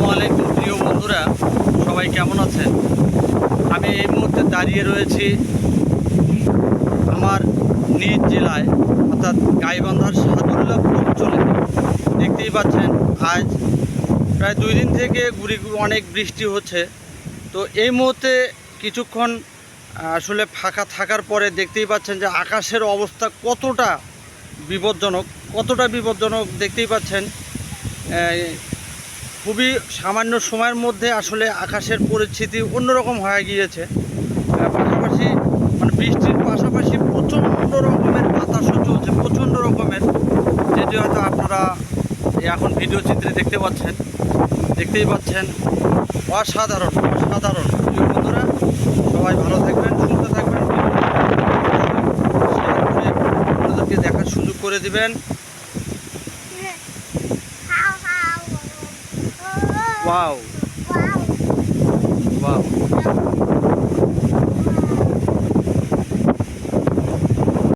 বন্ধুরা। সবাই কেমন আছেন? আমি এই মুহূর্তে দাঁড়িয়ে রয়েছি আমার নিজ জেলায়, অর্থাৎ গাইবান্ধার সাদুল্লাপুর অঞ্চলে। দেখতেই পাচ্ছেন, আজ প্রায় দুই দিন থেকে গুড়ি অনেক বৃষ্টি হচ্ছে। তো এই মুহূর্তে কিছুক্ষণ আসলে ফাঁকা থাকার পরে দেখতেই পাচ্ছেন যে আকাশের অবস্থা কতটা বিপজ্জনক কতটা বিপজ্জনক দেখতেই পাচ্ছেন। খুবই সামান্য সময়ের মধ্যে আসলে আকাশের পরিস্থিতি অন্যরকম হয়ে গিয়েছে। পাশাপাশি মানে বৃষ্টির পাশাপাশি প্রচণ্ড রকমের বাতাসও চলছে, প্রচণ্ড রকমের। যেটি হয়তো আপনারা এখন ভিডিও চিত্রে দেখতে পাচ্ছেন। দেখতেই পাচ্ছেন, অসাধারণ অসাধারণ। বন্ধুরা, সবাই ভালো থাকবেন, সুস্থ থাকবেন। আপনাদেরকে দেখার সুযোগ করে দিবেন। ওয়াও